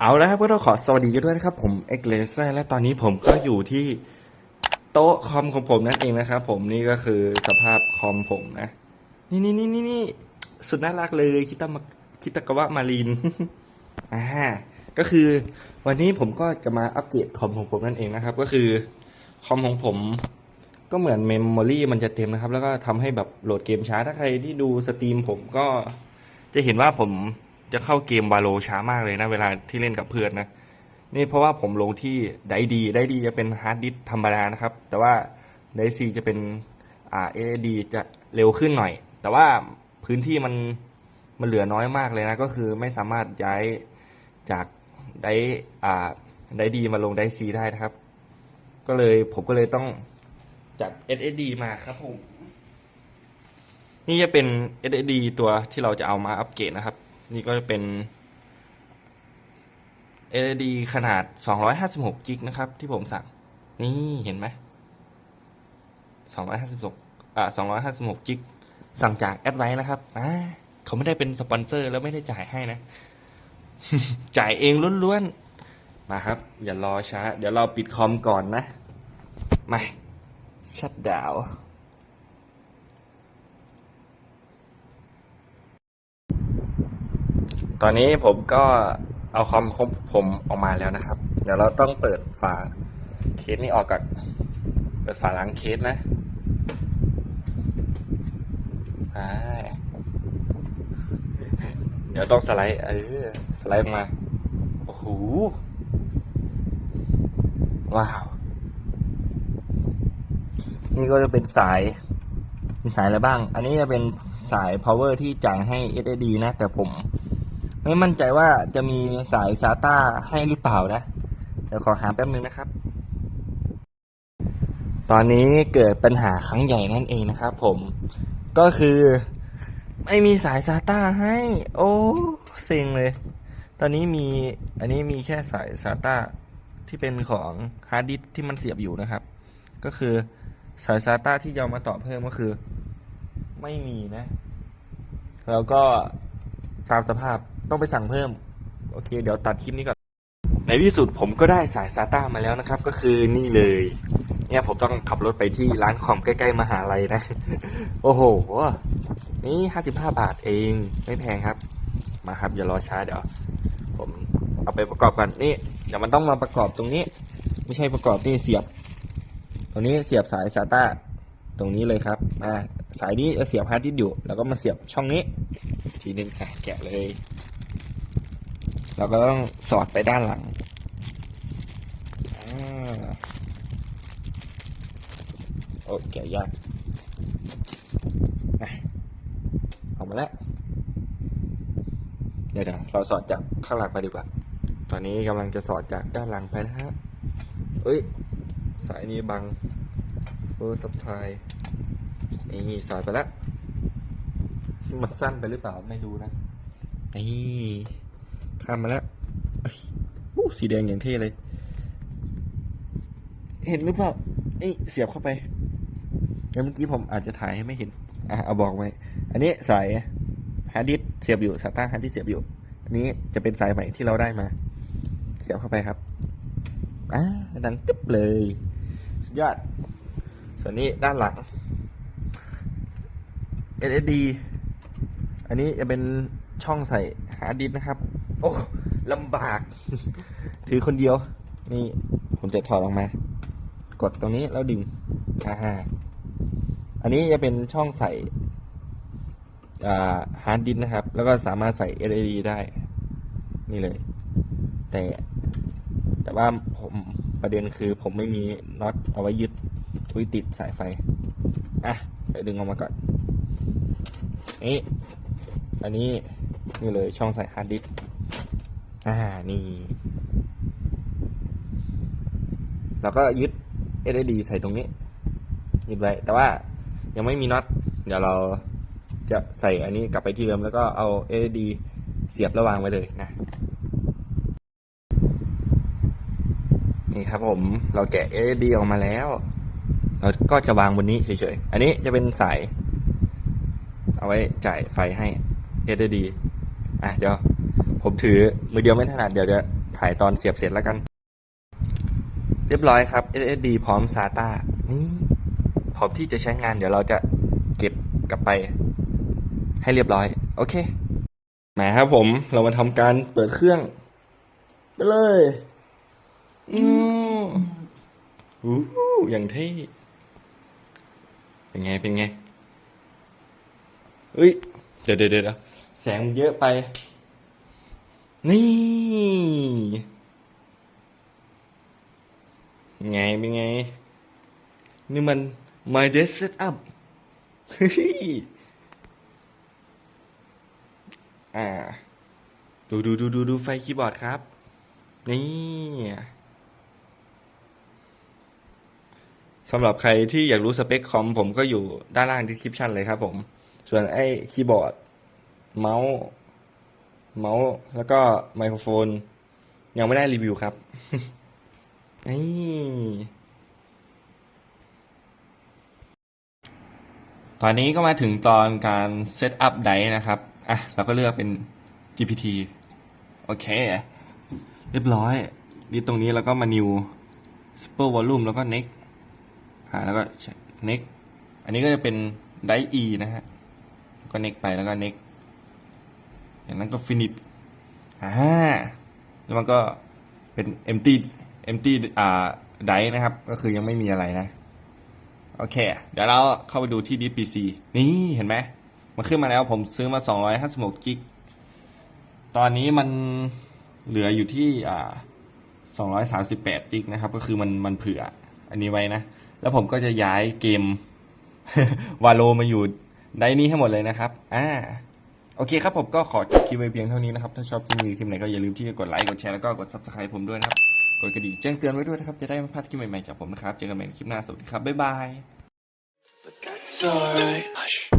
เอาแล้วครับก็ต้องขอสวัสดีกันด้วยนะครับ ผมเอ็กเลเซอร์และตอนนี้ผมก็อยู่ที่โต๊ะคอมของผมนั่นเองนะครับผมนี่ก็คือสภาพคอมผมนะ นี่นี่นี่นี่นี่สุดน่ารักเลยคิตามาคิตากาวะมารีนอ่าก็คือ วันนี้ผมก็จะมาอัปเกรดคอมของผมนั่นเองนะครับ ก็คือคอมของผม ก็เหมือนเมมโมรีมันจะเต็มนะครับ แล้วก็ทำให้แบบโหลดเกมช้าถ้าใครที่ดูสตรีมผมก็จะเห็นว่าผม จะเข้าเกมวาโลช้ามากเลยนะ เวลาที่เล่นกับเพื่อนนะ นี่เพราะว่าผมลงที่ไดดีไดดีจะเป็นฮาร์ดดิสธรรมดานะครับ แต่ว่าไดซีจะเป็นอ่าเอดีจะเร็วขึ้นหน่อย แต่ว่าพื้นที่มันมันเหลือน้อยมากเลยนะ ก็คือไม่สามารถย้ายจากไดอ่าไดดีมาลงไดซีได้นะครับ ก็เลยผมก็เลยต้องจาก SSD มาครับผม นี่จะเป็น SSD ตัวที่เราจะเอามาอัปเกรดนะครับ นี่ก็จะเป็น SSD ขนาด 256กิกนะครับ ที่ผมสั่ง นี่เห็นไหม256อ่า256กิกสั่งจากแอดไว้นะครับอ่าเขาไม่ได้เป็นสปอนเซอร์ แล้วไม่ได้จ่ายให้นะ จ่ายเองล้วนๆ มาครับ อย่ารอช้า เดี๋ยวเราปิดคอมก่อนนะ มาชัดดาว ตอนนี้ผมก็เอาคอมของผมออกมาแล้วนะครับ เดี๋ยวเราต้องเปิดฝาเคสนี้ออกก่อนเปิดฝาล้างเคสนะเดี๋ยวต้องสไลด์เออสไลด์มาโอ้โหว้าว นี่ก็จะเป็นสาย มีสายอะไรบ้าง อันนี้จะเป็นสาย power ที่จ่ายให้ SSD นะ แต่ผม ไม่มั่นใจว่าจะมีสาย SATA ให้หรือเปล่านะ เดี๋ยวขอหาแป๊บนึงนะครับ ตอนนี้เกิดปัญหาครั้งใหญ่นั่นเองนะครับผม ก็คือไม่มีสาย SATA ให้ โอ้เซ็งเลย ตอนนี้มีอันนี้มีแค่สาย SATA ที่เป็นของฮาร์ดดิสที่มันเสียบอยู่นะครับ ก็คือสาย SATA ที่จะเอมาต่อเพิ่มก็คือ ไม่มีนะ แล้วก็ตามสภาพ ต้องไปสั่งเพิ่ม โอเค เดี๋ยวตัดคลิปนี้ก่อน ในที่สุดผมก็ได้สาย SATA มาแล้วนะครับ ก็คือนี่เลย เนี่ยผมต้องขับรถไปที่ร้านคอมใกล้ๆมหาลัยนะ โอ้โห นี่ห้าสิบห้าบาทเอง ไม่แพงครับ มาครับอย่ารอช้าเดี๋ยว ผมเอาไปประกอบกันนี่เดี๋ยวมันต้องมาประกอบตรงนี้ ไม่ใช่ประกอบนี่เสียบ ตรงนี้เสียบสาย SATA ตรงนี้เลยครับอ่าสายนี้จะเสียบฮาร์ดดิสก์อยู่ แล้วก็มาเสียบช่องนี้ ทีนึงอะแกะเลย แล้วก็ต้องสอดไปด้านหลังอโอ้แกะยากอะออกมาแล้ว เดี๋ยวเดี๋ยวเราสอดจากข้างหลังไปดีกว่า ตอนนี้กำลังจะสอดจากด้านหลังไปนะฮะเอ้ย สายนี้บังเออสับไทยนี่สายไปแล้วมันสั้นไปหรือเปล่าไม่รู้นะนี่ ข้ามมาแล้วอู้สีแดงอย่างเท่เลย เห็นหรือเปล่าเอ้เสียบเข้าไปแล้วเมื่อกี้ผมอาจจะถ่ายให้ไม่เห็น อะเอาบอกไว้ อันนี้สายฮาร์ดดิสเสียบอยู่สายต้าฮาร์ดดิสเสียบอยู่ อันนี้จะเป็นสายใหม่ที่เราได้มา เสียบเข้าไปครับ อ่าดังตึ๊บเลย สุดยอด ส่วนนี้ด้านหลัง SSD อันนี้จะเป็นช่องใส่ฮาร์ดดิสนะครับ โอ้ลำบาก ถือคนเดียว นี่ ผมจะถอดออกมา กดตรงนี้แล้วดึงอ่าฮะอันนี้จะเป็นช่องใส่ฮาร์ดดิสก์นะครับ แล้วก็สามารถใส่ SSD ได้ นี่เลย แต่ แต่ว่าผมประเด็นคือผมไม่มีน็อตเอาไว้ยึดไว้ติดสายไฟ อะเดี๋ยวดึงออกมาก่อน นี่ อันนี้ นี่เลยช่องใส่ฮาร์ดดิส อ่านี่แล้วก็ยึด SSD ใส่ตรงนี้ ยึดไว้ แต่ว่ายังไม่มีน็อต เดี๋ยวเราจะใส่อันนี้กลับไปที่เดิมแล้วก็เอา SSD เสียบระวางไว้เลยนะ นี่ครับผม เราแกะ SSD ออกมาแล้ว เราก็จะวางบนนี้เฉยๆ อันนี้จะเป็นสาย เอาไว้จ่ายไฟให้ SSD อะเดี๋ยว ผมถือมือเดียวไม่ถนัดเดี๋ยวจะถ่ายตอนเสียบเสร็จแล้วกัน เรียบร้อยครับ SSD พร้อม SATA นี่พร้อมที่จะใช้งานเดี๋ยวเราจะเก็บกลับไป ให้เรียบร้อย โอเคมาครับผมเรามาทำการเปิดเครื่อง ไปเลยอืมอู้อย่างเท่เป็นไงเป็นไงเอ้ย เดี๋ยวเดี๋ยวเดี๋ยวแสงเยอะไป นี่ ไงเป็นไง นี่มัน my desk setup อ่า ดูดูดูดูดูไฟคีย์บอร์ดครับ นี่สำหรับใครที่อยากรู้สเปคคอมผมก็อยู่ด้านล่าง description เลยครับผม ส่วนไอ้คีย์บอร์ด เมาส์ เมาส์แล้วก็ไมโครโฟน ยังไม่ได้รีวิวครับนี่ตอนนี้ก็มาถึงตอนการเซตอัพไดนะครับ อะ เราก็เลือกเป็น GPT โอเค เรียบร้อย นี่ตรงนี้แล้วก็มา new super volume แล้วก็ next อ่าแล้วก็ next อันนี้ก็จะเป็นได E นะฮะ ก็ next ไปแล้วก็ next อย่างนั้นก็ finish อ่าแล้วมันก็เป็น empty empty อ่าไดนะครับ ก็คือยังไม่มีอะไรนะ โอเค เดี๋ยวเราเข้าไปดูที่ d PC นี่เห็นไหม มันขึ้นมาแล้วผมซื้อมา 256กิก ตอนนี้มันเหลืออยู่ที่อ่า238กิกนะครับ ก็คือมันมันเผื่อ อันนี้ไว้นะ แล้วผมก็จะย้ายเกมวาโลมาอยู่ไดนี้ให้หมดเลยนะครับ อ่า โอเคครับผมก็ขอจบคลิปไว้เพียงเท่านี้นะครับ ถ้าชอบคลิปนี้คลิปไหนก็อย่าลืมที่จะกดไลค์กดแชร์แล้วก็กด subscribe ผมด้วยนะครับ กดกระดิ่งแจ้งเตือนไว้ด้วยนะครับ จะได้ไม่พลาดคลิปใหม่ๆจากผมนะครับ เจอกันใหม่ในคลิปหน้าสวัสดีครับบ๊ายบาย But that's.